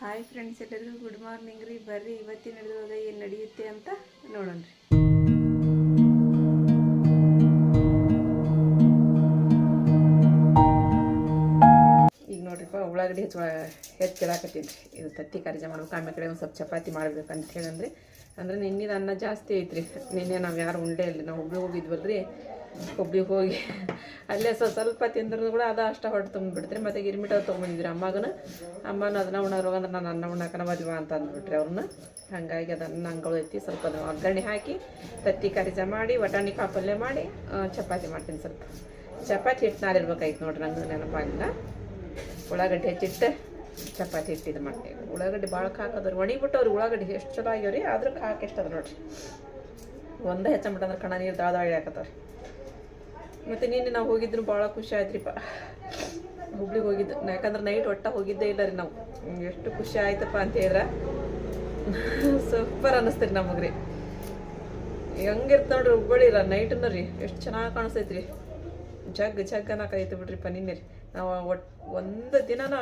Hi friends ಎಲ್ಲರಿಗೂ good morning ರೀ. ಬರ್ರಿ, ಇವತ್ತಿನ ಹಿಡಿದಾಗ ಏನು ನಡೆಯುತ್ತೆ ಅಂತ ನೋಡೋಣ ರೀ. ಈಗ ನೋಡ್ರಿಪ್ಪ ಉಳ್ಳಾಗಡ್ಡಿ ಹೆಚ್ಚು ಕೇಳಾಕತ್ತೀನಿ ರೀ. ಇದು ತತ್ತಿ ಕಾರ್ಯ ಮಾಡ್ಬೇಕು, ಆಮೇಲೆ ಕಡೆ ಒಂದು ಸ್ವಲ್ಪ ಚಪಾತಿ ಮಾಡ್ಬೇಕು ಅಂತ ಹೇಳಂದ್ರೆ. ಅಂದ್ರೆ ನಿನ್ನೆದು ಅನ್ನ ಜಾಸ್ತಿ ಐತ್ರಿ. ನಿನ್ನೆ ನಾವು ಯಾರು ಉಂಡೆ ಇಲ್ಲ ನಾವು ಹುಬ್ಳಿಗೆ ಹೋಗಿದ್ವಲ್ರಿ. ಹುಬ್ಳಿಗೆ ಹೋಗಿ ಅಲ್ಲೇ ಸ್ವಲ್ಪ ಸ್ವಲ್ಪ ತಿಂದ್ರೂ ಕೂಡ ಅದು ಅಷ್ಟ ಹೊಟ್ಟೆ ಮತ್ತು ಮತ್ತೆ ಗಿರ್ಮಿಟ ತೊಗೊಂಡಿದ್ರು ಅಮ್ಮಗನ. ಅಮ್ಮನ ಅದನ್ನ ಉಣ್ಣೋರು ಅಂದ್ರೆ ನಾನು ಅನ್ನ ಉಣ್ಣಾಕನ ಮದುವೆ ಅಂತ ಅಂದ್ಬಿಟ್ರಿ ಅವ್ರನ್ನ. ಹಾಗಾಗಿ ಅದನ್ನ ನಂಗಳು ಐತಿ ಸ್ವಲ್ಪ ಅದನ್ನು ಒಗ್ಗರಣೆ ಹಾಕಿ, ತತ್ತಿ ಕರಿಜ ಮಾಡಿ, ವಟಾಣಿ ಕಾಪಲ್ಯ ಮಾಡಿ ಚಪಾತಿ ಮಾಡ್ತೀನಿ ಸ್ವಲ್ಪ. ಚಪಾತಿ ಹಿಟ್ಟು ನಾರಿರ್ಬೇಕಾಯ್ತು ನೋಡ್ರಿ ನಂಗೆ ನೆನಪಾಗಿಲ್ಲ. ಉಳ್ಳಾಗಡ್ಡಿ ಹೆಚ್ಚಿಟ್ಟು ಚಪಾತಿ ಹಿಟ್ಟು ಇದು ಮಾಡ್ತೀವಿ. ಉಳ್ಳಾಗಡ್ಡಿ ಭಾಳ ಹಾಕೋದ್ರಿ ಅವ್ರು ಉಳ್ಳಾಗಡ್ಡಿ ಎಷ್ಟು ಚಲೋ ಆಗ್ಯಾವ್ರಿ, ಆದ್ರೂ ಹಾಕಿ ಎಷ್ಟು ಅದ ನೋಡ್ರಿ. ಒಂದೇ ಹೆಚ್ಚಂಬಿಟ್ಟಂದ್ರೆ ಕಣ ನೀರು ದಾಳಿ ಹಾಕತ್ತವ್ರಿ ಮತ್ತು ನಿನ್ನೆ ನಾವು ಹೋಗಿದ್ರು ಭಾಳ ಖುಷಿ ಆಯ್ತ್ರಿಪ್ಪ ಹುಬ್ಳಿಗೆ ಹೋಗಿದ್ದು ಯಾಕಂದ್ರೆ ನೈಟ್ ಒಟ್ಟ ಹೋಗಿದ್ದೇ ಇಲ್ಲ ರೀ ನಾವು ಎಷ್ಟು ಖುಷಿ ಆಯ್ತಪ್ಪ ಅಂತ ಹೇಳಿದ್ರೆ. ಸೂಪರ್ ಅನ್ನಿಸ್ತೀರಿ ನಮಗೆ ರೀ ಹೆಂಗಿರ್ತ ನೋಡ್ರಿ ಹುಬ್ಬಳ್ಳಿಲ್ಲ ನೈಟ್ ರೀ, ಎಷ್ಟು ಚೆನ್ನಾಗಿ ಕಾಣಿಸ್ತೈತ್ರಿ. ರೀ ಜಗ್ ಜಗ್ ಅನ್ನಕೈತೆ ಬಿಡ್ರಿಪ್ಪ ನಿನ್ನೆ ರೀ. ನಾವು ಒಟ್ ಒಂದು ದಿನನ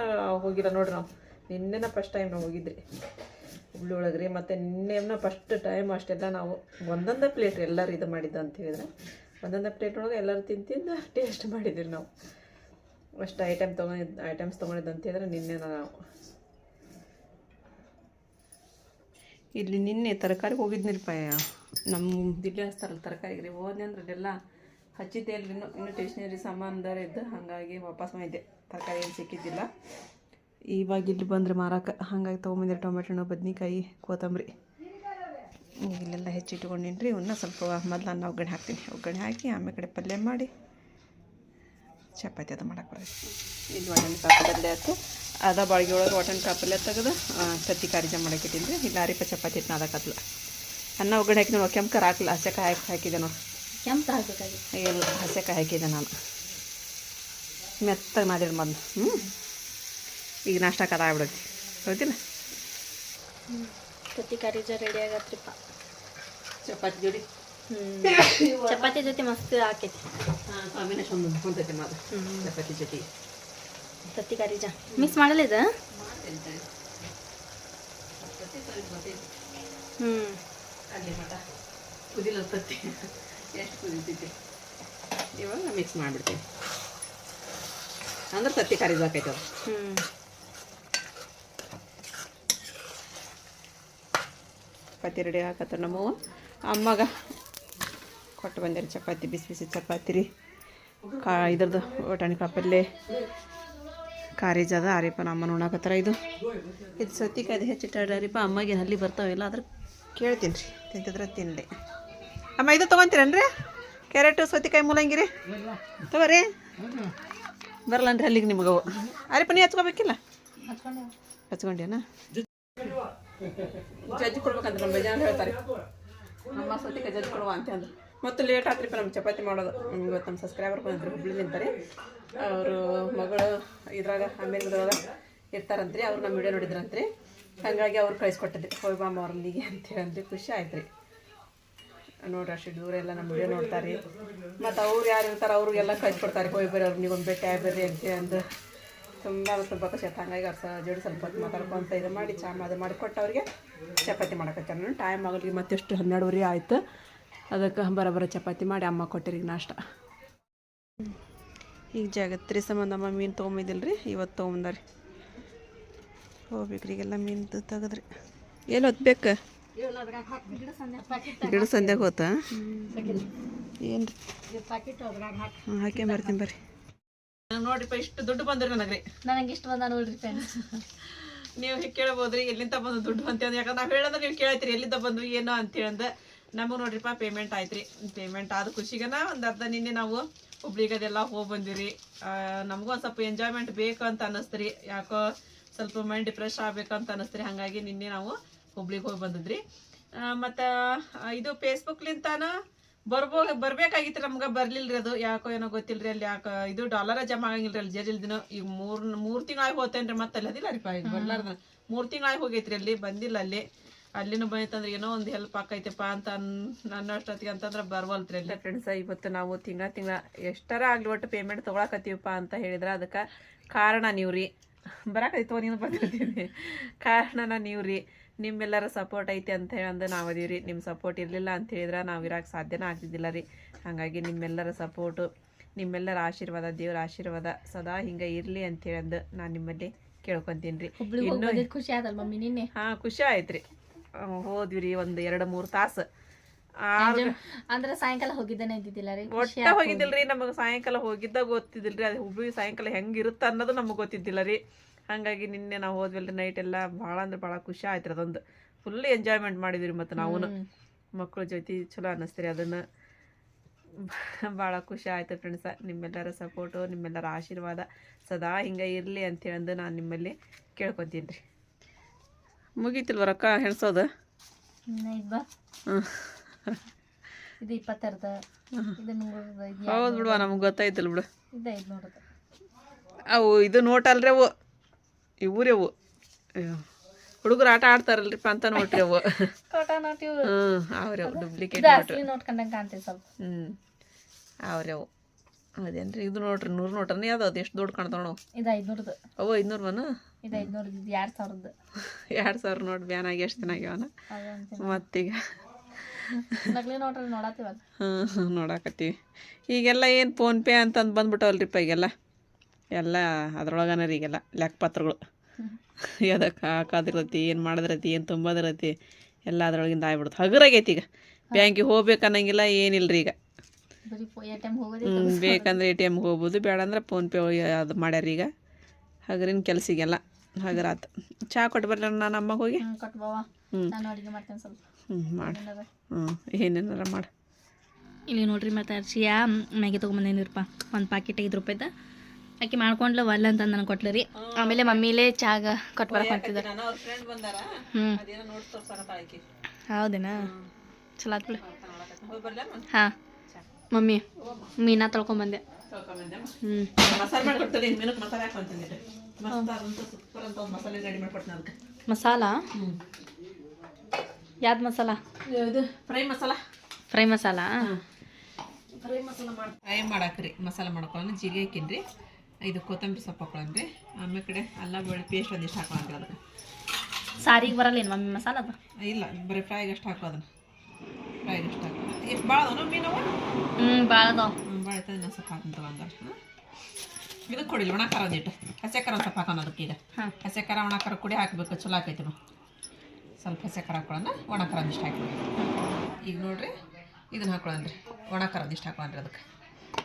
ಹೋಗಿಲ್ಲ ನೋಡ್ರಿ ನಾವು. ನಿನ್ನೆನ ಫಸ್ಟ್ ಟೈಮ್ ನಾವು ಹೋಗಿದ್ರಿ. ಹುಬ್ಳಿ ಒಳಗೆ ರೀ ಮತ್ತು ನಿನ್ನೆನ ಫಸ್ಟ್ ಟೈಮ್ ಅಷ್ಟೆಲ್ಲ ನಾವು ಒಂದೊಂದೇ ಪ್ಲೇಟ್ ರೀ ಎಲ್ಲರೂ ಇದು ಮಾಡಿದ್ದು ಅಂತ ಹೇಳಿದ್ರೆ. ಒಂದೊಂದೇ ಪ್ಲೇಟ್ ಒಳಗೆ ಎಲ್ಲರೂ ತಿಂತಿದ್ದು ಟೇಸ್ಟ್ ಮಾಡಿದ್ದೀವಿ ನಾವು. ಅಷ್ಟು ಐಟಮ್ ತೊಗೊಂಡಿದ್ದು ಐಟಮ್ಸ್ ತೊಗೊಂಡಿದ್ದು ಅಂತ ಹೇಳಿದ್ರೆ ನಿನ್ನೆ ನಾವು ಇಲ್ಲಿ ನಿನ್ನೆ ತರಕಾರಿ ಹೋಗಿದ್ನಿಲ್ಪ ನಮ್ಮ ದಿಲ್ಲಿ ಹಚ್ತಾರಲ್ಲ ತರಕಾರಿಗೆ. ಹೋದ್ನಿ ಅಂದ್ರೆ ಅದೆಲ್ಲ ಹಚ್ಚಿದ್ದೆ ಅಲ್ರಿ ಇನ್ನೂ ಇನ್ನೂ ಟೇಷನರಿ ಸಾಮಾನ್ದಾರ ಇದ್ದು ಹಾಗಾಗಿ ವಾಪಸ್ ಮಾಡಿದ್ದೆ ತರಕಾರಿ ಏನು ಸಿಕ್ಕಿದ್ದಿಲ್ಲ. ಇವಾಗ ಇಲ್ಲಿ ಬಂದ್ರೆ ಮಾರಕ್ಕೆ ಹಾಗಾಗಿ ತೊಗೊಂಬಂದಿರಿ ಟೊಮೆಟೊ ಹಣ್ಣು, ಬದ್ನಿಕಾಯಿ, ಕೊತ್ತಂಬರಿ. ಈಗ ಇಲ್ಲೆಲ್ಲ ಹೆಚ್ಚಿಟ್ಕೊಂಡಿನಿ ರೀ ಇವನ್ನ ಸ್ವಲ್ಪ ಮೊದಲು ನಾನು ಒಗ್ಗರಣೆ ಹಾಕ್ತೀನಿ. ಒಗ್ಗರಣೆ ಹಾಕಿ ಆಮೇಲೆ ಕಡೆ ಪಲ್ಯ ಮಾಡಿ ಚಪಾತಿ ಅದು ಮಾಡಕ್ಕೆ ಬರ್ತೈತಿ. ಇದು ಒಟನ್ ಕಾಪಲ್ಯ ಆಯ್ತು. ಅದ ಬಾಳ್ಗೆ ಒಳಗೆ ಒಟನ್ ಕಾಪಲ್ಯ ತೆಗೆದು ತತ್ತಿ ಕಾರಿಜ ಮಾಡಕ್ಕೆ ಇಟ್ಟಿನಿ ರೀ ಇಲ್ಲ ಅರಿಪ ಚಪಾತಿ ನಾದಕತ್ಲ ಅನ್ನ ಒಗ್ಗರಣೆ ಹಾಕಿ ನೋಡಿ ಕೆಂಪು ಹಸೆ ಹಸೆಕಾಯಿ ಹಾಕಿ ಹಾಕಿದೆ ನೋಡಿ. ಕೆಂಪು ಹಾಕಬೇಕಾಗಿ ಎಲ್ಲ ಹಸೆಕಾಯಿ ಹಾಕಿದೆ ನಾನು. ಮೆತ್ತಗೆ ಮಾಡಿರಿ ಮೊದಲು. ಹ್ಞೂ ಈಗ ನಾಷ್ಟ ಅದ ಆಗ್ಬಿಡುತ್ತೆ ಹೌದಿಲ್ಲ ತತ್ತಿ ಕರಿಜ ರೆಡಿ ಆಗತ್ರಿಪ್ಪ. ಚಪಾತಿ ಜೋಡಿ ಚಪಾತಿ ಜೊತೆ ಮಸ್ತ್ ಹಾಕೈತಿ ಕಾಂಬಿನೇಷನ್ ಹೊಂದೈತೆ ಮಾತು ಚಪಾತಿ ಜೊತೆ ತತ್ತಿ ಕರಿಜ ಮಿಕ್ಸ್ ಮಾಡಲ್ಲ ಇದು ಹ್ಞೂ ಅಲ್ಲಿ ಮಟ ಕುದಿಲ್ಲ ತತ್ತಿ ಎಷ್ಟು ಕುದಿತೈತಿ ಇವಾಗ ಮಿಕ್ಸ್ ಮಾಡಿಬಿಡ್ತೀನಿ ಅಂದ್ರೆ ತತ್ತಿ ಕರಿದಾಕೈತೆ ಅದು ಹ್ಞೂ ಚಪಾತಿ ರೆಡಿ ಹಾಕತ್ತ ನಮ್ಮವ್ವ ಅಮ್ಮಗ ಕೊಟ್ಟು ಬಂದಿರಿ ಚಪಾತಿ ಬಿಸಿ ಬಿಸಿ ಚಪಾತಿ ರೀ. ಕಾ, ಇದ್ರದ್ದು ಒಟಾಣಿ ಕಾಪಲ್ಲೆ ಕಾರೇಜ್ ಅದ ಆರಿಪ ನಮ್ಮ ಉಣ್ಣಾಕತ್ತಾರ ಇದು. ಇದು ಸೌತಿಕಾಯ್ದು ಹೆಚ್ಚಿಟ್ಟಾಡ್ಯಾರಿಪ್ಪ ಅಮ್ಮಗೆ ಅಲ್ಲಿ ಬರ್ತಾವೆಲ್ಲ ಆದ್ರೆ ಕೇಳ್ತೀನಿ ರೀ. ತಿಂತಿದ್ರೆ ತಿನ್ನಲಿ ಅಮ್ಮ, ಇದು ತೊಗೊಂತೀರನ್ರಿ ಕ್ಯಾರೆಟು, ಸೌತಿಕಾಯಿ ಮೂಲಂಗಿ ರೀ? ತಗೋರಿ. ಬರಲ್ಲನ್ರಿ ಅಲ್ಲಿಗೆ ನಿಮ್ಗೆ ಅವು ಅರಿಪ ನೀ ಹಚ್ಕೋಬೇಕಿಲ್ಲ? ಹಚ್ಕೊಂಡ್ಯಾನ? ಜಜ್ಜಿ ಕೊಡ್ಬೇಕಂತ ನಮ್ಮ ಬೇಜಾನ್ ಹೇಳ್ತಾರೆ. ನಮ್ಮ ಸೌತಿಕಾಯಿ ಜಜ್ಜಿ ಕೊಡುವ ಅಂತ ಅಂದ್ರು ಮತ್ತು ಲೇಟ್ ಆತ್ರಿಪ್ಪ ನಮ್ಮ ಚಪಾತಿ ಮಾಡೋದು. ನಮ್ಗೆ ಇವತ್ತು ನಮ್ಮ ಸಬ್ಸ್ಕ್ರೈಬರ್ ಬಂದ್ರೆ, ಹುಬ್ಳಿ ನಿಂತಾರೆ. ಅವರು ಮಗಳು ಇದ್ರಾಗ ಅಮೇರಿಕದೊಳಗೆ ಇರ್ತಾರಂತ್ರಿ, ಅವ್ರು ನಮ್ಮ ವಿಡಿಯೋ ನೋಡಿದ್ರಂತ್ರಿ. ಹಾಗಾಗಿ ಅವ್ರು ಕಳಿಸ್ಕೊಟ್ಟಿದ್ರಿ ಹೋಯ್ ಬಾಮ್ಮ ಅವ್ರ ಅಲ್ಲಿಗೆ ಅಂತೇಳಿ ಖುಷಿ ಆಯ್ತು ರೀ ನೋಡ್ರಿ ಅಷ್ಟು ದೂರ ಎಲ್ಲ ನಮ್ಮ ವಿಡಿಯೋ ನೋಡ್ತಾರೆ. ಮತ್ತು ಅವ್ರು ಯಾರು ಇರ್ತಾರೆ ಅವ್ರಿಗೆಲ್ಲ ಕಳಿಸ್ಕೊಡ್ತಾರೆ ಹೋಯ್ ಬರ್ರಿ, ಅವ್ರು ನೀವೊಂದು ಭೇಟಿ ಆಗ್ಬರ್ರಿ ಅಂತೇಳಿ ಅಂದು. ತುಂಬ ಸ್ವಲ್ಪ ಖುಷಿ ಆಯ್ತು ಹಂಗಾಗಿ ಅವ್ರ ಜೋಡಿ ಸ್ವಲ್ಪ ಹೊತ್ತು ಮಾತಾಡ್ಕೊಂತ ಇದು ಮಾಡಿ ಚಾ ಅದು ಮಾಡಿಕೊಟ್ಟು ಅವ್ರಿಗೆ ಚಪಾತಿ ಮಾಡಕತ್ತೆ ನಾನು. ಟೈಮ್ ಆಗಲಿ ಮತ್ತೆಷ್ಟು ಹನ್ನೆರಡುವರೆ ಆಯ್ತು. ಅದಕ್ಕೆ ಬರೋಬ್ಬರ ಚಪಾತಿ ಮಾಡಿ ಅಮ್ಮ ಕೊಟ್ಟಿರಿ ಈಗ ನಾಷ್ಟ ಈಗ ಜಾಗತ್ರಿ ಸಂಬಂಧ ಅಮ್ಮ ಮೀನು ತೊಗೊಂಬಿದ್ದಿಲ್ಲ ರೀ ಇವತ್ತು ತೊಗೊಂಬಂದಾರಿ. ಹೋಗ್ಬೇಕ್ರಿ ಈಗೆಲ್ಲ ಮೀನು ತೆಗದ್ರಿ. ಎಲ್ಲಿ ಹೊತ್ಬೇಕು ಗಿಡ ಸಂಧ್ಯಾಗ ಹೋತ ಏನು ರೀ ಹಾಕಿ ಬರ್ತೀನಿ ಬರ್ರಿ. ನೋಡ್ರಿಪ್ಪ ಇಷ್ಟು ದುಡ್ಡು ಬಂದ್ರಿ ನನಗೆ ನನಗೆ ಇಷ್ಟ ಬಂದ ನೋಡ್ರಿ ಫ್ರೆಂಡ್ಸ್ ನೀವು ಕೇಳಬಹುದ್ರಿ ಎಲ್ಲಿಂದ ಬಂದು ದುಡ್ಡು ಅಂತ ಯಾಕಂದ್ರೆ ನಾವು ಹೇಳಂದ್ರೆ ನೀವು ಕೇಳ್ತೀರಿ ಎಲ್ಲಿಂದ ಬಂದು ಏನೋ ಅಂತೇಳಂದ. ನಮಗೆ ನೋಡ್ರಿಪ್ಪ ಪೇಮೆಂಟ್ ಆಯ್ತ್ರಿ. ಪೇಮೆಂಟ್ ಆದ ಖುಷಿಗನ ಒಂದು ಅರ್ಧ ನಿನ್ನೆ ನಾವು ಹುಬ್ಳಿಗದೆಲ್ಲ ಹೋಗಿ ಬಂದಿರಿ ನಮಗೂ ಒಂದು ಸ್ವಲ್ಪ ಎಂಜಾಯ್ಮೆಂಟ್ ಬೇಕು ಅಂತ ಅನ್ನಿಸ್ತ್ರಿ. ಯಾಕೋ ಸ್ವಲ್ಪ ಮೈಂಡ್ ಡಿಪ್ರೆಶ್ ಆಗ್ಬೇಕಂತ ಅನ್ನಿಸ್ತ್ರಿ. ಹಾಗಾಗಿ ನಿನ್ನೆ ನಾವು ಹುಬ್ಳಿಗೆ ಹೋಗಿ ಬಂದಿದ್ರಿ. ಮತ್ತು ಇದು ಫೇಸ್ಬುಕ್ಲಿಂತಾನ ಬರ್ಬೋ ಬರ್ಬೇಕಾಗಿತ್ತು ನಮ್ಗೆ, ಬರ್ಲಿಲ್ರಿ ಅದು. ಯಾಕೋ ಏನೋ ಗೊತ್ತಿಲ್ರಿ ಅಲ್ಲಿ ಯಾಕ ಇದು ಡಾಲರ ಜಮಾ ಆಗಂಗಿಲ್ರಿ ಅಲ್ಲಿ ಜರಿಲ್ ದಿನ ಈಗ ಮೂರ್ ಮೂರ್ ತಿಂಗಳಾಗಿ ಹೋತೇನ್ರಿ ಮತ್ತೆ ಅಲ್ಲಿ ಅದಿಲ್ಲ ರೀ ಈಗ ಬರ್ಲಾರ್ದ. ಮೂರ್ ತಿಂಗಳಾಗಿ ಹೋಗೈತ್ರಿ ಅಲ್ಲಿ, ಬಂದಿಲ್ಲ ಅಲ್ಲಿ. ಅಲ್ಲಿನೂ ಬಂತಂದ್ರೆ ಏನೋ ಒಂದು ಹೆಲ್ಪ್ ಆಕೈತಪ್ಪ ಅಂತ ನನ್ನ ನನ್ನಷ್ಟೊತ್ತಿಗೆ ಅಂತಂದ್ರೆ ಬರ್ವಲ್ತ್ರಿ ಅಲ್ಲಿ. ಫ್ರೆಂಡ್ಸ್ ಇವತ್ತು ನಾವು ತಿಂಗಳ ತಿಂಗಳ ಎಷ್ಟರ ಆಗ್ಲಿ ಒಟ್ಟು ಪೇಮೆಂಟ್ ತೊಗೊಳಕತ್ತೀವಪ್ಪ ಅಂತ ಹೇಳಿದ್ರೆ ಅದಕ್ಕೆ ಕಾರಣ ನೀವು ರೀ ಬರಾಕೈತೋ ನೀನು ಬರ್ತಿರ್ತೀನಿ ಕಾರಣನ ನೀವು ರೀ ನಿಮ್ಮೆಲ್ಲರ ಸಪೋರ್ಟ್ ಐತಿ ಅಂತ ಹೇಳಿ ಅಂದ್ರೆ ನಾವು ಅದೀವಿ ರೀ. ನಿಮ್ಮ ಸಪೋರ್ಟ್ ಇರಲಿಲ್ಲ ಅಂತ ಹೇಳಿದ್ರೆ ನಾವು ಇರೋಕೆ ಸಾಧ್ಯನೇ ಆಗ್ತಿದ್ದಿಲ್ಲ ರೀ. ಹಾಗಾಗಿ ನಿಮ್ಮೆಲ್ಲರ ಸಪೋರ್ಟು ನಿಮ್ಮೆಲ್ಲರ ಆಶೀರ್ವಾದ ದೇವರ ಆಶೀರ್ವಾದ ಸದಾ ಹಿಂಗೆ ಇರಲಿ ಅಂತ ಹೇಳಂದು ನಾನು ನಿಮ್ಮಲ್ಲಿ ಕೇಳ್ಕೊತೀನಿ ರೀ. ಇನ್ನೂ ಖುಷಿ ಆದಲ್ ಮಮ್ಮಿ ನಿನ್ನೆ? ಹಾಂ ಖುಷಿ ಆಯ್ತು ರೀ. ಹೋದ್ವಿ ರೀ ಒಂದು ಎರಡು ಮೂರು ತಾಸು. ಅಂದ್ರೆ ಸಾಯಂಕಾಲ ಹೋಗಿದ್ದೇನೆ ಇದ್ದಿದ್ದಿಲ್ಲ ರೀ? ಒಟ್ಟ ಹೋಗಿದ್ದಿಲ್ಲ ರೀ ನಮಗೆ ಸಾಯಂಕಾಲ ಹೋಗಿದ್ದಾಗ ರೀ ಅದು ಹುಬ್ಳಿ ಸಾಯಂಕಾಲ ಹೆಂಗಿರುತ್ತೆ ಅನ್ನೋದು ನಮಗೆ ಗೊತ್ತಿದ್ದಿಲ್ಲ ರೀ. ಹಾಗಾಗಿ ನಿನ್ನೆ ನಾವು ಹೋದ್ವಲ್ರಿ ನೈಟ್ ಎಲ್ಲ ಭಾಳ ಅಂದ್ರೆ ಭಾಳ ಖುಷಿ ಆಯ್ತು ಅದೊಂದು. ಫುಲ್ ಎಂಜಾಯ್ಮೆಂಟ್ ಮಾಡಿದ್ವಿ ಮತ್ತೆ ನಾವು. ಮಕ್ಕಳ ಜೊತೆ ಚಲೋ ಅನ್ನಿಸ್ತೀರಿ ಅದನ್ನು. ಭಾಳ ಖುಷಿ ಆಯ್ತು ಫ್ರೆಂಡ್ಸ ನಿಮ್ಮೆಲ್ಲರ ಸಪೋರ್ಟು ನಿಮ್ಮೆಲ್ಲರ ಆಶೀರ್ವಾದ ಸದಾ ಹಿಂಗೆ ಇರಲಿ ಅಂತೇಳಂದು ನಾನು ನಿಮ್ಮಲ್ಲಿ ಕೇಳ್ಕೊತೀನಿ ರೀ ಮುಗೀತಿಲ್ವ ರೊಕ್ಕ ಹೆಣ್ಸೋದು? ಇದ್ ಹೌದು ಬಿಡುವ ನಮ್ಗೆ ಗೊತ್ತಾಯ್ತಲ್ ಬಿಡು. ಅವು ಇದು ನೋಟ್ ಅಲ್ರಿ ಅವು. ಇವರೇ ಅವು ಹುಡುಗರು ಆಟ ಆಡ್ತಾರಲ್ರಿಪ್ಪ ಅಂತ ನೋಟ್ರಿ ಅವು. ಹ್ಞೂ ಅವ್ರಿ ಅವು ಡೂಪ್ಲಿಕೇಟ್ ಇದು ನೋಟ್ ಅಸಲಿ ನೋಟ್ ಕಂಡಂಗೆ ಕಾಣ್ತೀವಿ ಸ್ವಲ್ಪ. ಹ್ಞೂ ಅವ್ರಿ ಅವು. ಅದೇನ್ರಿ ಇದು ನೋಡ್ರಿ ನೂರು ಯಾವ್ದು ಅದು ಎಷ್ಟು ದೊಡ್ಡ ಕಾಣ್ತಾವ ನಾವು ಇದು ಐದ್ನೂರದ್ದು ಅವು ಐದುನೂರು ಬನ ಇದು ಎರಡು ಎರಡು ಸಾವಿರ ನೋಟ್ ಬ್ಯಾನ್ ಆಗಿ ಎಷ್ಟು ದಿನ ಆಗ್ಯಾವನ ಮತ್ತೀಗ. ನೋಟ್ರಿ ನೋಡಾಕತ್ತೀವಿ. ಈಗೆಲ್ಲ ಏನು ಫೋನ್ಪೇ ಅಂತಂದು ಬಂದ್ಬಿಟ್ಟವಲ್ರಿಪ್ಪ ಈಗೆಲ್ಲ. ಎಲ್ಲ ಅದ್ರೊಳಗನ ರೀ ಈಗೆಲ್ಲ ಲೆಕ್ಕಪತ್ರಗಳು. ಅದಕ್ಕೆ ಹಾಕೋದಿರತಿ ಏನು ಮಾಡೋದಿರತಿ ಏನು ತುಂಬೋದಿರತಿ ಎಲ್ಲ ಅದ್ರೊಳಗಿಂದ ಆಗ್ಬಿಡುತ್ತೆ ಹಗುರಾಗೈತಿ ಈಗ. ಬ್ಯಾಂಕಿಗೆ ಹೋಗ್ಬೇಕು ಅನ್ನಂಗಿಲ್ಲ ಏನಿಲ್ಲ ರೀ ಈಗ. ಬರೀ ಎ ಟಿ ಎಂ ಹ್ಞೂ ಬೇಕಂದ್ರೆ ಎ ಟಿ ಎಮ್ಗೆ ಹೋಗ್ಬೋದು ಬೇಡ ಅಂದ್ರೆ ಫೋನ್ಪೇ ಅದು ಮಾಡ್ಯಾರ ಈಗ. ಹಗರಿನ ಕೆಲಸಿಗೆಲ್ಲ ಹಗರಾತು. ಚಹಾ ಕೊಟ್ಟು ಬರ್ಲ ನಾನು ಅಮ್ಮಗೆ ಹೋಗಿ ಹ್ಞೂ ಮಾಡಿ. ಹ್ಞೂ ಏನೇನಾರ ಮಾಡಿ. ಇಲ್ಲಿ ನೋಡ್ರಿ ಮತ್ತೆ ಅರ್ಶಿಯ ಮ್ಯಾಗಿ ತೊಗೊಂಬಂದೇನಿರಪ್ಪ. ಒಂದು ಪ್ಯಾಕೆಟ್ ಐದು ರೂಪಾಯ್ದ. ಆಕೆ ಮಾಡ್ಕೊಂಡ್ಲ ಒಲ್ಲ ಅಂತ ನನಗೆ ಕೊಟ್ಲ ರೀ. ಆಮೇಲೆ ಮಮ್ಮಿಲೇ ಚಾಗ ಕೊಟ್ಟು ನಾನು ಫ್ರೆಂಡ್ ಬಂದಾರ? ಹ್ಞೂ ಹೌದೇನಾ? ಚಲೋ ಆತ್ ಬಿಡು. ಹಾಂ. ಮಮ್ಮಿ ಮೀನಾ ತೊಳ್ಕೊಂಬಂದೆ ಹ್ಞೂ ಮಸಾಲೆ ಯಾವ್ದು masala? Fry masala? Fry masala? Fry ಮಸಾಲ ಮಾಡಿ ಫ್ರೈ ಮಾಡಾಕ್ರಿ ಮಸಾಲ ಮಾಡ್ಕೊಂಡು ಜೀರಿಗೆ ಹಾಕಿನ್ರಿ. ಇದು ಕೊತ್ತಂಬರಿ ಸೊಪ್ಪು ಹಾಕೊಳಂತೆ ಆಮೇಲೆ ಕಡೆ ಅಲ್ಲ ಬೆಳ್ಳಿ ಪೇಸ್ಟ್ ಒಂದಿಷ್ಟು ಹಾಕೊಳಂತೆ ಅದಕ್ಕೆ ಸಾರಿಗೆ ಬರಲ್ಲ ಏನು ಮಮ್ಮಿ ಮಸಾಲ ಅದು? ಇಲ್ಲ ಬರೀ ಫ್ರೈಗೆ ಅಷ್ಟು ಹಾಕೋ ಅದನ್ನು. ಫ್ರೈಗೆ ಅಷ್ಟು ಹಾಕೋ ಎಷ್ಟು ಭಾಳ ಅದಾವ ಮೀನವ ಹ್ಞೂ ಭಾಳ ಅದಾವ. ಹ್ಞೂ ಭಾಳ ಐತೆ ಇನ್ನೊಂದು ಸ್ವಲ್ಪ ಹಾಕಂತ ಒಂದಷ್ಟು ಇದು ಕೊಡಿಲ್ಲ ಒಣ ಖಾರ ಒಂದಿಟ್ಟು ಹಸಿ ಖಾರ ಒಂದು ಸ್ವಲ್ಪ ಹಾಕೋಣ ಅದಕ್ಕೆ ಈಗ. ಹಾಂ. ಹಸಿ ಖಾರ ಒಣ ಖಾರ ಕುಡಿ ಹಾಕಬೇಕು ಚಲೋ ಆಕೈತಿ ನಾವು ಸ್ವಲ್ಪ ಹಸಿ ಖಾರ ಹಾಕೊಳ್ಳೋಣ ಒಣ ಖಾರ ಒಂದಿಷ್ಟು ಹಾಕಿ ಈಗ ನೋಡಿರಿ ಇದನ್ನ ಹಾಕೊಳ್ಳೋಣ್ರಿ ಒಣ ಖಾರ ಒಂದಿಷ್ಟು ಹಾಕೊಳ್ಳೋಣ್ರಿ ಅದಕ್ಕೆ.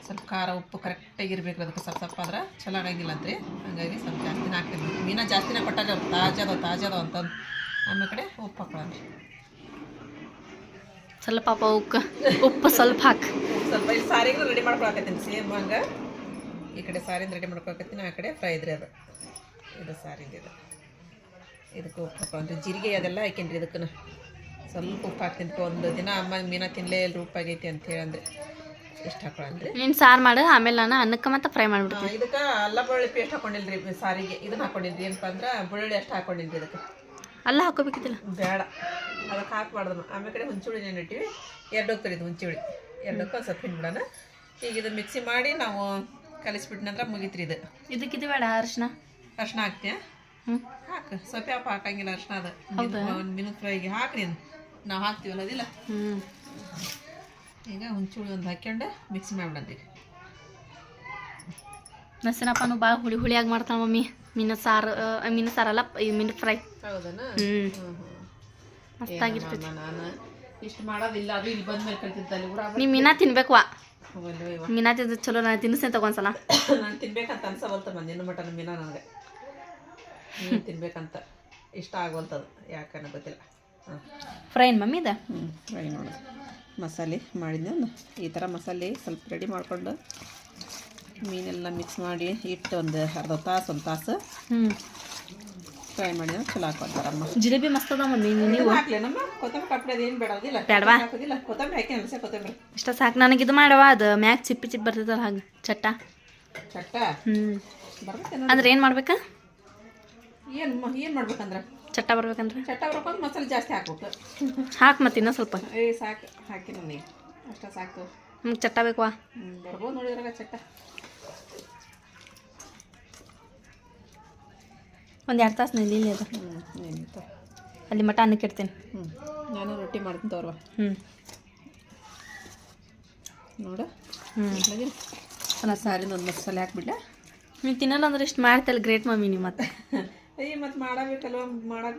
ಸ್ವಲ್ಪ ಖಾರ ಉಪ್ಪು ಕರೆಕ್ಟಾಗಿ ಇರಬೇಕು ಅದಕ್ಕೆ ಸ್ವಲ್ಪ ಸ್ವಲ್ಪ ಆದ್ರೆ ಚಲೋ ಆಗಂಗಿಲ್ಲ ಅಂತ್ರಿ. ಹಂಗಾಗಿ ಸ್ವಲ್ಪ ಜಾಸ್ತಿನೇ ಹಾಕ್ತೀನಿ ಮೀನ ಜಾಸ್ತಿನೇ ಕೊಟ್ಟಾಗ ತಾಜಾದ ತಾಜಾದ ಅಂತಂದು ಆಮೇಲೆ ಕಡೆ ಉಪ್ಪು ಹಾಕೊಳ್ಳಿ ಸ್ವಲ್ಪ ಪಾಪ ಉಕ್ಕ ಉಪ್ಪು ಸ್ವಲ್ಪ ಹಾಕಿ. ಸ್ವಲ್ಪ ಇಲ್ಲಿ ಸಾರಿಗೂ ರೆಡಿ ಮಾಡ್ಕೊಳಕತ್ತೀನಿ. ಸೇಮ್ ಹಂಗೆ ಈ ಕಡೆ ಸಾರಿಂದ ರೆಡಿ ಮಾಡ್ಕೊಳಕತ್ತೀನಿ ಆ ಕಡೆ ಫ್ರೈ ಇದ್ರಿ ಅದು. ಇದು ಸಾರಿಂದ ಇದು. ಇದಕ್ಕೆ ಉಪ್ಪು ಹಾಕೊಂಡ್ರಿ ಜೀರಿಗೆ ಅದೆಲ್ಲ ಹಾಕೇನ್ರಿ ಇದಕ್ಕೆ ಸ್ವಲ್ಪ ಉಪ್ಪು ಹಾಕ್ತೀನಿ. ಒಂದು ದಿನ ಅಮ್ಮ ಮೀನ ತಿನ್ನಲೇ ಇಲ್ಲ ಉಪ್ಪಾಗೈತಿ ಅಂತ ಅಂತ ಇಷ್ಟು ಹಾಕೊಳ್ಳಂದ್ರಿ ನೀನು ಸಾರು ಮಾಡು ಆಮೇಲೆ ನಾನು ಅನ್ನಕ್ಕೆ ಮತ್ತೆ ಫ್ರೈ ಮಾಡ್ಬಿಡ್ತೀನಿ. ಇದಕ್ಕೆ ಅಲ್ಲ ಬೆಳ್ಳುಳ್ಳಿ ಪೇಸ್ಟ್ ಹಾಕೊಂಡಿಲ್ರಿ ಸಾರಿಗೆ. ಇದನ್ನ ಹಾಕೊಂಡಿದ್ರಿ ಏನಪ್ಪ ಅಂದ್ರೆ ಬೆಳ್ಳುಳ್ಳಿ ಅಷ್ಟು ಹಾಕೊಂಡಿದ್ರಿ ಇದಕ್ಕೆ. ಅಲ್ಲ ಹಾಕೋಬೇಕಿದ್ದಿಲ್ಲ ಬೇಡ. ಅದಕ್ಕೆ ಹಾಕ್ಬಾರ್ದು ಆಮೇಲೆ ಕಡೆ ಹುಂಚುಳಿ ನೆನಿಟ್ಟಿವಿ ಎರಡಕ್ಕೆ ತರಿದ್ದು ಹುಂಚುಳಿ ಎರಡಕ್ಕೆ ಒಂದು ಸ್ವಲ್ಪ ಹಿಂಡ್ಬಿಡೋಣ ಈಗ ಇದು ಮಿಕ್ಸಿ ಮಾಡಿ ನಾವು ಕಲಿಸ್ಬಿಟ್ಟ ನಂತರ ಮುಗಿತ್ರಿ ಇದು. ಇದಕ್ಕಿದ್ದು ಬೇಡ ಅರ್ಶನ. ಅರ್ಶಿನ ಹಾಕ್ತೀಯ? ಹ್ಞೂ ಹಾಕು. ಸೊಪ್ಪೆ ಹಪ್ಪ ಹಾಕಂಗಿಲ್ಲ ಅರ್ಶಿನ ಅದು? ಒಂದು ಮಿನಿಟ್ ಫ್ರೈಗೆ ಹಾಕ್ರಿ ನಾವು ಹಾಕ್ತೀವಲ್ಲ ಅದಿಲ್ಲ? ಹ್ಞೂ ಈಗ ಹುಂಚುಳಿ ಒಂದು ಹಾಕ್ಯಂಡು ಮಿಕ್ಸ್ ಮಾಡ್ಬಿಡಂತೀವಿ ಈಗ ನಸಿನಪ್ಪನು ಭಾಳ ಹುಳಿ ಹುಳಿಯಾಗಿ ಮಾಡ್ತಾನೆ ಮಮ್ಮಿ. ಮೀನು ಸಾರು ಮೀನು ಸಾರಲ್ಲ ಈ ಮೀನು ಫ್ರೈ. ಹೌದನ? ಹ್ಞೂ ಮಸ್ತಾಗಿರ್ತೈತಿ ನಾನು ಇಷ್ಟು ಮಾಡೋದಿಲ್ಲ ಅದು ಇಲ್ಲಿ ಬಂದ್ಮೇಲೆ ಕಲ್ತಿದ್ದಲ್ಲಿ ಕೂಡ ನೀ ಮೀನಾ ತಿನ್ಬೇಕು ಮೀನಾ ತಿಂದ್ರೆ ಚಲೋ ನಾನು ತಿನ್ನಿಸ್ತೇನೆ ತಗೊಂಡ್ಸಲ ನಾನು ತಿನ್ಬೇಕಂತ ಅನ್ಸವಲ್ತ ಮಂದಿನ ಮಟನ್ ಮೀನ ನನಗೆ. ನೀನು ತಿನ್ಬೇಕಂತ ಇಷ್ಟ ಆಗವಲ್ತದು ಯಾಕನ್ನ ಗೊತ್ತಿಲ್ಲ. ಫ್ರೈನ್ ಫ್ರೈ ಮಮ್ಮಿ ಇದೆ? ಫ್ರೈ ಮಾಡೋದು ಮಸಾಲೆ ಮಾಡಿದ್ದೆ ಈ ಥರ ಮಸಾಲೆ ಸ್ವಲ್ಪ ರೆಡಿ ಮಾಡಿಕೊಂಡು ಮೀನೆಲ್ಲ ಮಿಕ್ಸ್ ಮಾಡಿ ಇಟ್ಟು ಒಂದು ಅರ್ಧ ತಾಸು ಒಂದು ತಾಸು ಹ್ಞೂ ಫ್ರೈ ಮಾಡಿ ಚಲೋ ಹಾಕೊತಾರಮ್ಮ ಜಿಲೇಬಿ ಮಸ್ತ್ ಅದಮ್ಮ ಮೀನು ನೀವು ಹಾಕ್ಲೇನಮ್ಮ? ಕೊತ್ತಂಬರಿ ಏನು ಬೇಡವಾ? ಹಾಕೋದಿಲ್ಲ. ಕೊತ್ತಂಬರಿ ಹಾಕಿ ಅನ್ಸೆ ಕೊತ್ತಂಬರಿ. ಇಷ್ಟ ಸಾಕು ನನಗೆ ಇದು ಮಾಡವ ಅದು ಮ್ಯಾಕ್ ಚಿಪ್ಪಿ ಚಿಪ್ಪಿ ಬರ್ತೈತಲ್ಲ ಹಾಗೆ ಚಟ್ಟ. ಚಟ್ಟ? ಹ್ಞೂ ಅಂದ್ರೆ ಏನು ಮಾಡ್ಬೇಕಾ? ಏನು ಏನು ಮಾಡ್ಬೇಕಂದ್ರೆ? ಚಟ್ಟ ಬರ್ಬೇಕಂದ್ರೆ? ಚಟ್ಟ ಬರ್ಬೇಕು ಮಸಾಲೆ ಜಾಸ್ತಿ ಹಾಕ್ಬೇಕು. ಹಾಕಿ ಮತ್ತೆ ಇನ್ನೊಂದು ಸ್ವಲ್ಪ. ಏ ಸಾಕು. ಹಾಕಿ ನಮಗೆ ಅಷ್ಟ ಸಾಕು. ನಮ್ಗೆ ಚಟ್ಟ ಬೇಕು ಬರ್ಬೋದು ನೋಡಿದ್ರಾಗ ಚಟ್ಟ. ಒಂದು ಎರಡು ತಾಸು ನಿಲ್ಲಿ ಅದು. ಅಲ್ಲಿ ಮಟ ಅನ್ನಕ್ಕೆ ಇಡ್ತೀನಿ. ಹ್ಞೂ ನಾನು ರೊಟ್ಟಿ ಮಾಡ್ತೀನಿ ತೋರ್ವ ಹ್ಞೂ ನೋಡು. ಹ್ಞೂ ಸಾರಿನ ಒಂದು ಮಸಾಲೆ ಹಾಕ್ಬಿಟ್ಟೆ ನೀವು ತಿನ್ನಲ್ಲ ಅಂದ್ರೆ ಇಷ್ಟು ಮಾಡ್ತಲ್ಲ ಗ್ರೇಟ್ ಮಮ್ಮಿ ನೀವು ಮತ್ತೆ. ಅಯ್ಯ ಮತ್ತೆ ಮಾಡಬೇಕಲ್ವ?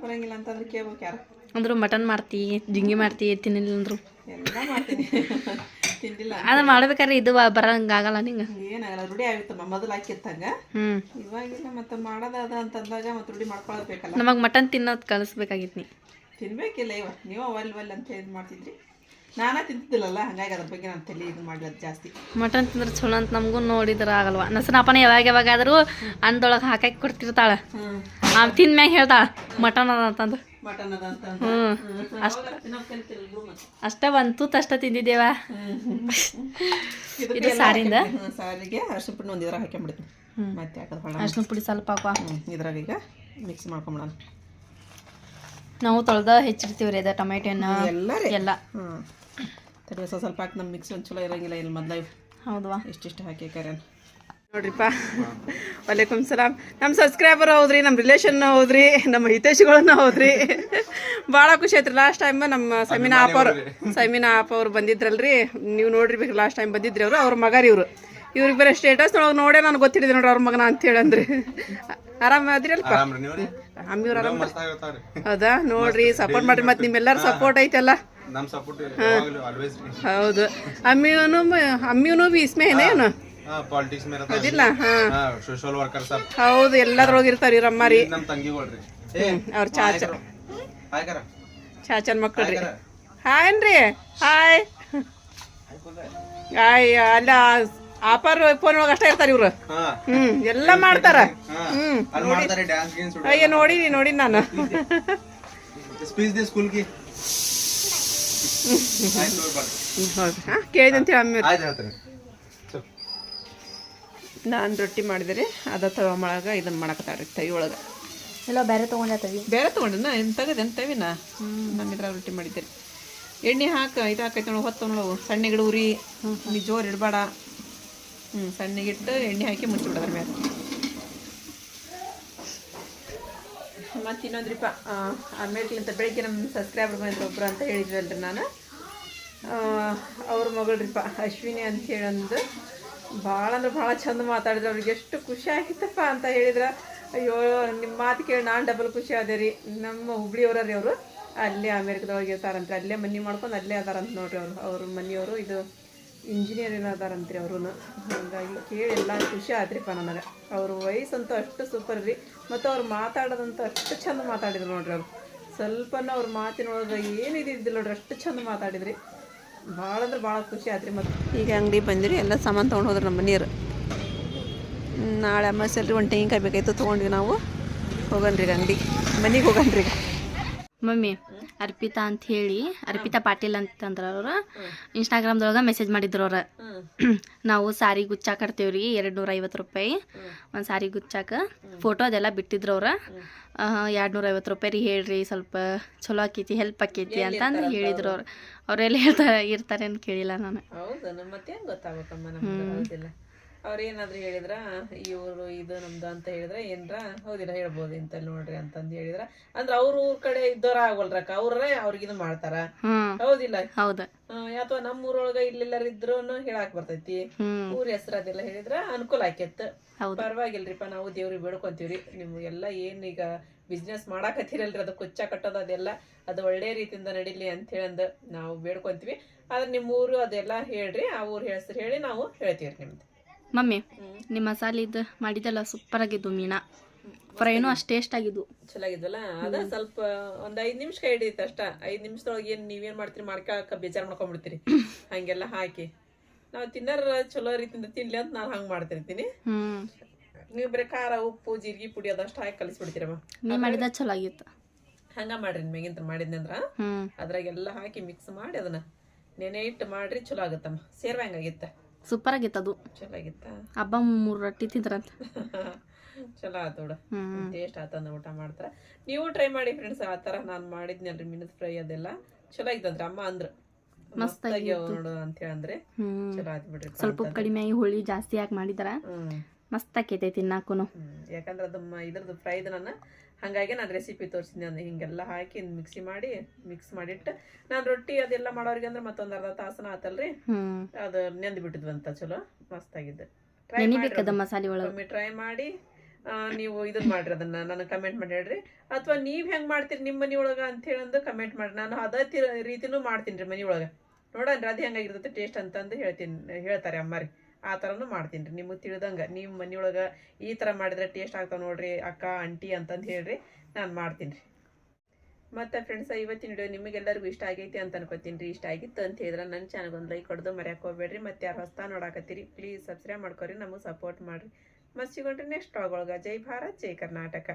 ಬರಂಗಿಲ್ಲ ಅಂತಂದ್ರೆ ಕೇಳ್ಬೇಕು ಯಾರು. ಅಂದ್ರು ಮಟನ್ ಮಾಡ್ತಿ ಜಿಂಗಿ ಮಾಡ್ತಿ ತಿನ್ನಿಲ್ಲ ಅಂದ್ರು. ಎಲ್ಲ ಮಾಡ್ತೀನಿ. ತಿಂದಿಲ್ಲ. ಅದು ಮಾಡ್ಬೇಕಾದ್ರೆ ಇದು ಬರಂಗಾಗಲ್ಲ ನಿಂಗೆ. ಏನಾಗಲ್ಲ ರೂಢಿ ಆಗುತ್ತಮ್ಮ ಮೊದಲು ಹಾಕಿತ್ತಂಗ. ಹ್ಮ್. ಇವಾಗಿಲ್ಲ ಮತ್ತೆ ಮಾಡೋದಾದ ಅಂತಂದಾಗ ಮತ್ತೆ ರೂಢಿ ಮಾಡ್ಕೊಳ್ಬೇಕಲ್ಲ ನಮಗೆ ಮಟನ್ ತಿನ್ನೋದ್ ಕಲಿಸ್ಬೇಕಾಗಿತ್ತು ನೀ. ತಿನ್ಬೇಕಿಲ್ಲ ಇವ. ನೀವು ಒಲ್ ಒಲ್ ಅಂತ ಇದು ಮಾಡ್ತಿದ್ರಿ. ನಾನಾ ತಿಂತಿದ್ದಿಲ್ಲಲ್ಲ ಹಂಗಾಗಿ ಅದ್ರ ಬಗ್ಗೆ ನಾನು ತಲೆ ಇದು ಜಾಸ್ತಿ. ಮಟನ್ ತಿಂದ್ರೆ ಚಲೋ ಅಂತ ನಮಗೂ ನೋಡಿದ್ರೆ ಆಗಲ್ವ ನಸನಪ್ಪನ ಯಾವಾಗ ಯಾವಾಗಾದರೂ ಅಂದೊಳಗೆ ಹಾಕಿ ಕೊಡ್ತಿರ್ತಾಳೆ. ಆ ತಿಂದ ಮ್ಯಾಗ ಹೇಳ್ತಾಳೆ ಮಟನ್ ಅದ ಅಂತಂದು. ಮಟನ್ ಅದ ಅಂತ ಹ್ಞೂ ಅಷ್ಟ ಅಷ್ಟೇ ತಿಂದಿದ್ದೇವ? ಇದು ಸಾರಿಂದ? ಸಾರಿಗೆ ಅರ್ಶಿನ ಪುಡಿ ಒಂದು ಇದ್ರಾಗ ಮತ್ತೆ ಹಾಕೋದು ಅರ್ಶಿನ ಪುಡಿ ಸ್ವಲ್ಪ ಹಾಕುವ ಇದ್ರಾಗ ಈಗ ಮಿಕ್ಸ್ ಮಾಡ್ಕೊಂಬಿಡೋಣ. ನಾವು ತೊಳೆದ ಹೆಚ್ಚಿರ್ತೀವಿ ರೀ ಅದ ಟೊಮೆಟೊನ? ಎಲ್ಲ ಎಲ್ಲ. ತಡಿ ಸ್ವಲ್ಪ ಸ್ವಲ್ಪ ಹಾಕಿ ನಮ್ಮ ಮಿಕ್ಸಿ ಒಂದು ಚಲೋ ಇರಂಗಿಲ್ಲ ಇಲ್ಲಿ ಮೊದಲ ಹೌದವಾ? ಇಷ್ಟಿಷ್ಟು ಹಾಕಿ ಕರೆನ್. ನೋಡ್ರಿಪ್ಪ. ವಲೈಕುಮ್ ಸಲಾಮ್ ನಮ್ಮ ಸಬ್ಸ್ಕ್ರೈಬರ್ ಹೌದ್ರಿ ನಮ್ಮ ರಿಲೇಷನ್ ಹೌದ್ರಿ ನಮ್ಮ ಹಿತೈಷಿಗಳನ್ನ ಹೌದ್ರಿ. ಭಾಳ ಖುಷಿ ಆಯ್ತು ಲಾಸ್ಟ್ ಟೈಮ್ ನಮ್ಮ ಸಮೀನಾ ಆಪ್ ಅವರು ಸಮೀನಾ ಆಪ್ ಅವ್ರು ಬಂದಿದ್ರಲ್ರಿ. ನೀವು ನೋಡಿರ್ಬೇಕು ಲಾಸ್ಟ್ ಟೈಮ್ ಬಂದಿದ್ರಿ ಅವರು ಅವ್ರ ಮಗ ಇವರು. ಇವ್ರಿಗೆ ಬೇರೆ ಸ್ಟೇಟಸ್ ಒಳಗೆ ನೋಡೇ ನಾನು ಗೊತ್ತಿಡಿದೆ ನೋಡ್ರಿ ಅವ್ರ ಮಗನ ಅಂತ ಹೇಳಂದ್ರಿ ಆರಾಮ ಅದ್ರಲ್ಪ ಅಮ್ಮಿವ್ರ ಆರಾಮ ಹೌದಾ? ನೋಡ್ರಿ ಸಪೋರ್ಟ್ ಮಾಡ್ರಿ. ಮತ್ತೆ ನಿಮ್ಮೆಲ್ಲರ ಸಪೋರ್ಟ್ ಐತಲ್ಲ. ನಮ್ ಸಪೋರ್ಟ್ ಹೌದು. ಅಮ್ಮಿನೂ ಅಮ್ಮಿನೂ ಬಿ ಇಸ್ಮೆ ಏನೇನು ಪಾಲಿಟಿಕ್ಸ್ ಮೇಲೆ ಹೌದಿಲ್ಲ? ಹಾ. ಸೋಶಿಯಲ್ ವರ್ಕರ್ ಸರ್ ಹೌದು ಎಲ್ಲದ್ರೊಳಗೆ ಇರ್ತಾರ ಇವ್ರ ಅಮ್ಮ ರೀ. ನಮ್ಮ ತಂಗಿಗಳ್ರಿ ಅವ್ರ ಚಾಚ. ಚಾಚನ್ ಮಕ್ಕಳ್ರಿ ಹಾಯ್ ಅನ್ರಿ ಹಾಯ್ ಹಾಯ್. ಅಲ್ಲ ಆಪರ್ ಫೋನ್ ಒಳಗೆ ಅಷ್ಟೇ ಇರ್ತಾರ ಇವ್ರು. ಹ್ಮ್ ಎಲ್ಲ ಮಾಡ್ತಾರ. ಹ್ಮ್ ಗೇನ್ಸ್ ಅಯ್ಯ ನೋಡಿ ನೋಡಿ ನಾನು. ಸ್ಪೀಚ್ ದಿ ಸ್ಕೂಲ್ಗೆ. ಹೌದು. ಹಾ ಕೇಳಿದಂತೆ ಹೇಳಿ ನಾನು ರೊಟ್ಟಿ ಮಾಡಿದರೆ ಅದ ತವ ಒಳಗ ಇದನ್ನ ಮಾಡಕತ್ತಾರ ತೈ ಒಳಗೆ. ಎಲ್ಲ ಬೇರೆ ತೊಗೊಂಡಾತವಿ ಬೇರೆ ತೊಗೊಂಡಿನ ಏನು ತೆಗದೆ ನಮ್ಮ ಇದ್ರಾಗ ರೊಟ್ಟಿ ಮಾಡಿದ್ದೀರಿ. ಎಣ್ಣೆ ಹಾಕ ಇದು ಹಾಕೈತೆ ನೋಡು ಹೊತ್ತು ನೋಡು. ಸಣ್ಣಗಿಡು ಉರಿ. ಜೋರ್ ಜೋರು ಇಡಬೇಡ. ಹ್ಞೂ ಸಣ್ಣಗಿಟ್ಟು ಎಣ್ಣೆ ಹಾಕಿ ಮುಚ್ಚಿಬಿಡೋದ್ರ ಮೇಲೆ ಮತ್ತು ಇನ್ನೊಂದ್ರಿಪ್ಪ ಆಮೇಲಿಂತ ಬೆಳಿಗ್ಗೆ ನಮ್ಮ ಸಬ್ಸ್ಕ್ರೈಬರ್ ಮಾಡಿದ್ರು ಒಬ್ರು ಅಂತ ಹೇಳಿದ್ರಲ್ರಿ ನಾನು. ಅವ್ರ ಮಗಳ್ರಿಪ್ಪ ಅಶ್ವಿನಿ ಅಂತ ಹೇಳಂದು. ಭಾಳ ಅಂದ್ರೆ ಭಾಳ ಚಂದ ಮಾತಾಡಿದ್ರು. ಅವ್ರಿಗೆ ಎಷ್ಟು ಖುಷಿ ಆಗಿತ್ತಪ್ಪ ಅಂತ ಹೇಳಿದ್ರೆ. ಅಯ್ಯೋ ನಿಮ್ಮ ಮಾತು ಕೇಳಿ ನಾನು ಡಬಲ್ ಖುಷಿ ಅದೇ ರೀ. ನಮ್ಮ ಹುಬ್ಳಿಯವ್ರ ರೀ ಅವರು. ಅಲ್ಲೇ ಅಮೇರಿಕದೊಳಗೆ ಇರ್ತಾರಂತೆ ಅಲ್ಲೇ ಮನೆ ಮಾಡ್ಕೊಂಡು ಅಲ್ಲೇ ಅದಾರಂತ ನೋಡ್ರಿ ಅವರು. ಅವ್ರ ಮನೆಯವರು ಇದು ಇಂಜಿನಿಯರ್ ಏನಾದಾರಂತ್ರಿ ಅವರು ಹಾಗಾಗಿ ಕೇಳಿ ಎಲ್ಲ ಖುಷಿ ಆತ್ರಿಪ್ಪ ನನಗೆ. ಅವ್ರ ವಯಸ್ಸಂತೂ ಅಷ್ಟು ಸೂಪರ್ ರೀ. ಮತ್ತು ಅವ್ರು ಮಾತಾಡೋದಂತೂ ಅಷ್ಟು ಚಂದ ಮಾತಾಡಿದ್ರು ನೋಡ್ರಿ ಅವ್ರು. ಸ್ವಲ್ಪನ ಅವ್ರ ಮಾತಿನೊಳಗೆ ಏನು ಇದ್ದಿದ್ದಿಲ್ಲ ನೋಡ್ರಿ, ಅಷ್ಟು ಚಂದ ಮಾತಾಡಿದ್ರಿ. ಭಾಳ ಅಂದ್ರೆ ಭಾಳ ಖುಷಿ ಆದ್ರಿ ಮತ್ತು. ಈಗ ಅಂಗಡಿ ಬಂದಿರಿ, ಎಲ್ಲ ಸಾಮಾನು ತೊಗೊಂಡು ಹೋದ್ರೆ ನಮ್ಮ ಮನೆಯವರು. ನಾಳೆ ಅಮಾಸೆಲ್ರಿ ಒಂದು ತೆಂಗಿನಕಾಯಿ ಬೇಕಾಯ್ತು ತೊಗೊಂಡ್ವಿ ನಾವು. ಹೋಗನ್ರಿ ಈಗ ಅಂಗಡಿ. ಮನೆಗೆ ಹೋಗನ್ರಿ ಮಮ್ಮಿ ಅರ್ಪಿತಾ ಅಂತ ಹೇಳಿ ಅರ್ಪಿತಾ ಪಾಟೀಲ್ ಅಂತಂದ್ರ ಅವ್ರು ಇನ್ಸ್ಟಾಗ್ರಾಮ್ದೊಳಗೆ ಮೆಸೇಜ್ ಮಾಡಿದ್ರು ಅವ್ರ. ನಾವು ಸಾರಿ ಗುಚ್ಚ ಕಟ್ತೇವ್ರಿ ಎರಡು ನೂರ ಐವತ್ತು ರೂಪಾಯಿ ಒಂದು ಸಾರಿ ಗುಚ್ಚಾಕ ಫೋಟೋ ಅದೆಲ್ಲ ಬಿಟ್ಟಿದ್ರು ಅವ್ರ. ಎರಡು ನೂರ ಐವತ್ತು ರೂಪಾಯಿ ರೀ ಹೇಳ್ರಿ ಸ್ವಲ್ಪ ಚಲೋ ಆಕೈತಿ ಹೆಲ್ಪ್ ಆಕೈತಿ ಅಂತಂದು ಹೇಳಿದ್ರು ಅವ್ರು? ಅವ್ರೆಲ್ಲ ಹೇಳ್ತಾರೆ ಇರ್ತಾರೆ ಅಂತ ಕೇಳಿಲ್ಲ ನಾನು. ಅವ್ರು ಏನಾದ್ರು ಹೇಳಿದ್ರ ಇವರು ಇದು ನಮ್ದು ಅಂತ ಹೇಳಿದ್ರೆ? ಏನರ? ಹೌದಿಲ್ಲ ಹೇಳ್ಬೋದು ಇಂತ ನೋಡ್ರಿ ಅಂತಂದು ಹೇಳಿದ್ರ? ಅಂದ್ರೆ ಅವ್ರ ಊರ್ ಕಡೆ ಇದ್ದವ್ರ ಆಗೋಲ್ರಕ್ಕ ಅವ್ರೇ ಅವ್ರಿಗೆ ಇದು ಮಾಡ್ತಾರ? ಹೌದಿಲ್ಲ? ಹೌದು. ಅಥವಾ ನಮ್ಮ ಊರೊಳಗ ಇಲ್ಲೆಲ್ಲರ ಇದ್ರು ಹೇಳಾಕ್ ಬರ್ತೈತಿ. ಊರ್ ಹೆಸರು ಅದೆಲ್ಲ ಹೇಳಿದ್ರ ಅನುಕೂಲ ಆಕೇತ್ ಪರವಾಗಿಲ್ರಿಪ್ಪ ನಾವು ದೇವ್ರಿಗೆ ಬೇಡ್ಕೊಂತೀವ್ರಿ. ನಿಮ್ಗೆಲ್ಲ ಏನ್ ಈಗ ಬಿಸ್ನೆಸ್ ಮಾಡಾಕತ್ತೀರಲ್ರಿ ಅದು ಕೊಚ್ಚ ಕಟ್ಟೋದು ಅದೆಲ್ಲ. ಅದು ಒಳ್ಳೆ ರೀತಿಯಿಂದ ನಡೀಲಿ ಅಂತ ಹೇಳಂದು ನಾವು ಬೇಡ್ಕೊಂತೀವಿ. ಆದ್ರೆ ನಿಮ್ಮ ಊರು ಅದೆಲ್ಲ ಹೇಳ್ರಿ ಆ ಊರ್ ಹೆಸರು ಹೇಳಿ ನಾವು ಹೇಳ್ತೀವ್ರಿ ನಿಮ್ದು. ಮಮ್ಮಿ ನಿಮ್ಮ ಮಸಾಲಿದ್ದು ಮಾಡಿದ್ದೆಲ್ಲ ಸೂಪರ್ ಆಗಿದ್ದು ಮೀನಾ. ಫ್ರೈನು ಅಷ್ಟು ಟೇಸ್ಟ್ ಆಗಿದ್ದು ಚಲಾಗಿದ್ವಲ್ಲ ಅದ ಸ್ವಲ್ಪ ಒಂದ್ ಐದ್ ನಿಮಿಷ ಕೈ ಹಿಡಿಯುತ್ತೆ ಅಷ್ಟ. ಐದ್ ನಿಮಿಷದೊಳಗೆ ಏನ್ ನೀವೇನ್ ಮಾಡ್ತೀರಿ ಮಾಡ್ಕೊಳಕ ಬೇಜಾರ್ ಮಾಡ್ಕೊಂಡ್ಬಿಡ್ತೀರಿ ಹಂಗೆಲ್ಲ ಹಾಕಿ. ನಾವು ತಿನ್ನರ ಚಲೋ ರೀತಿಯಿಂದ ತಿನ್ಲಿ ಅಂತ ನಾನು ಹಂಗ್ ಮಾಡ್ತಿರ್ತೀನಿ. ನೀವು ಬರೀ ಖಾರ ಉಪ್ಪು ಜೀರಿಗೆ ಪುಡಿ ಅದಷ್ಟು ಹಾಕಿ ಕಲಿಸ್ಬಿಡ್ತೀರಮ್ಮ. ನೀ ಮಾಡಿದ ಚಲೋ ಆಗಿತ್ತು ಹಂಗ ಮಾಡ್ರಿ ಮೇಗಿಂತ ಮಾಡಿದ್ನಂದ್ರ ಅದ್ರಾಗೆಲ್ಲ ಹಾಕಿ ಮಿಕ್ಸ್ ಮಾಡಿ ಅದನ್ನ ನೆನೆ ಇಟ್ಟು ಮಾಡ್ರಿ ಚಲೋ ಆಗುತ್ತಮ್ಮ. ಸೇರ್ವ ಹೆಂಗಾಗಿತ್ತ. ಸೂಪರ್ ಆಗಿತ್ತು ಅದು. ಚೆನ್ನಾಗಿತ್ತ ಹಬ್ಬ ಮೂರು ರೊಟ್ಟಿ ತಿಂದ್ರಂತ. ಚಲೋ ಆತು ನೋಡು. ಟೇಸ್ಟ್ ಆತಂದ ಊಟ ಮಾಡ್ತಾರ. ನೀವು ಟ್ರೈ ಮಾಡಿ ಫ್ರೆಂಡ್ಸ್ ಆ ಥರ ನಾನು ಮಾಡಿದ್ನಲ್ರಿ ಮಿನಸ್ ಫ್ರೈ ಅದೆಲ್ಲ. ಚಲೋ ಆಗಿತ್ತಂದ್ರೆ ಅಮ್ಮ ಅಂದ್ರ. ಮಸ್ತಾಗಿ ನೋಡು ಅಂತ ಹೇಳಂದ್ರೆ ಚಲೋ ಆಯ್ತು ಬಿಡ್ರಿ ಸ್ವಲ್ಪ ಕಡಿಮೆ ಆಗಿ ಹುಳಿ ಜಾಸ್ತಿ ಹಾಕಿ ಮಾಡಿದಾರ. ಮಸ್ತ್ ಆಕೈತೆ ತಿನ್ನಾಕು ಹ್ಮ್. ಯಾಕಂದ್ರೆ ಅದು ಇದ್ರದ್ದು ಫ್ರೈದು ನಾನು ಹಾಗಾಗಿ ನಾನು ರೆಸಿಪಿ ತೋರಿಸಿದ್ದೆ ಅಂದರೆ ಹಿಂಗೆಲ್ಲ ಹಾಕಿ ಮಿಕ್ಸಿ ಮಾಡಿ ಮಿಕ್ಸ್ ಮಾಡಿಟ್ಟು ನಾನು ರೊಟ್ಟಿ ಅದೆಲ್ಲ ಮಾಡೋರಿಗೆ ಅಂದ್ರೆ ಮತ್ತೊಂದು ಅರ್ಧ ತಾಸನ ಆತಲ್ರಿ. ಅದು ನೆಂದು ಬಿಟ್ಟಿದ್ವಂತ ಚಲೋ ಮಸ್ತಾಗಿದ್ದು ಒಮ್ಮೆ ಟ್ರೈ ಮಾಡಿ ನೀವು ಇದನ್ನ ಮಾಡ್ರಿ ಅದನ್ನ ನನಗೆ ಕಮೆಂಟ್ ಮಾಡಿ ಹೇಳ್ರಿ. ಅಥವಾ ನೀವ್ ಹೆಂಗೆ ಮಾಡ್ತೀರಿ ನಿಮ್ಮ ಮನಿ ಒಳಗ ಅಂತ ಹೇಳಂದು ಕಮೆಂಟ್ ಮಾಡಿ. ನಾನು ಅದೇ ರೀತಿನೂ ಮಾಡ್ತೀನಿ ರೀ ಮನಿ ಒಳಗ. ನೋಡನ್ರಿ ಅದು ಹೆಂಗಾಗಿರ್ತೈತೆ ಟೇಸ್ಟ್ ಅಂತಂದು ಹೇಳ್ತೀನಿ ಹೇಳ್ತಾರೆ ಅಮ್ಮಾರಿ. ಆ ಥರನೂ ಮಾಡ್ತೀನಿ ರೀ. ನಿಮಗೆ ತಿಳಿದಂಗೆ. ನೀವು ಮನೆಯೊಳಗೆ ಈ ಥರ ಮಾಡಿದ್ರೆ ಟೇಸ್ಟ್ ಆಗ್ತಾವೆ ನೋಡಿರಿ ಅಕ್ಕ ಆಂಟಿ ಅಂತಂದು ಹೇಳಿರಿ ನಾನು ಮಾಡ್ತೀನಿ ರೀ. ಮತ್ತು ಫ್ರೆಂಡ್ಸ್ ಇವತ್ತಿನ ವಿಡಿಯೋ ನಿಮಗೆಲ್ಲರಿಗೂ ಇಷ್ಟ ಆಗೈತಿ ಅಂತ ಅನ್ಕೋತೀನಿ ರೀ. ಇಷ್ಟ ಆಗಿತ್ತು ಅಂತ ಹೇಳಿದ್ರೆ ನನ್ನ ಚಾನಲ್ಗೆ ಒಂದು ಲೈಕ್ ಕೊಡೋದು ಮರ್ಯಾಕೆ ಹೋಗ್ಬೇಡ್ರಿ. ಮತ್ತು ಯಾರು ಹೊಸ್ತಾ ನೋಡಾಕತ್ತೀರಿ ಪ್ಲೀಸ್ ಸಬ್ಸ್ಕ್ರೈಬ್ ಮಾಡ್ಕೊರಿ, ನಮಗೆ ಸಪೋರ್ಟ್ ಮಾಡಿರಿ. ಮತ್ತು ಸಿಗೋಣ್ರಿ ನೆಕ್ಸ್ಟ್ ಒಳಗ. ಜೈ ಭಾರತ್, ಜೈ ಕರ್ನಾಟಕ.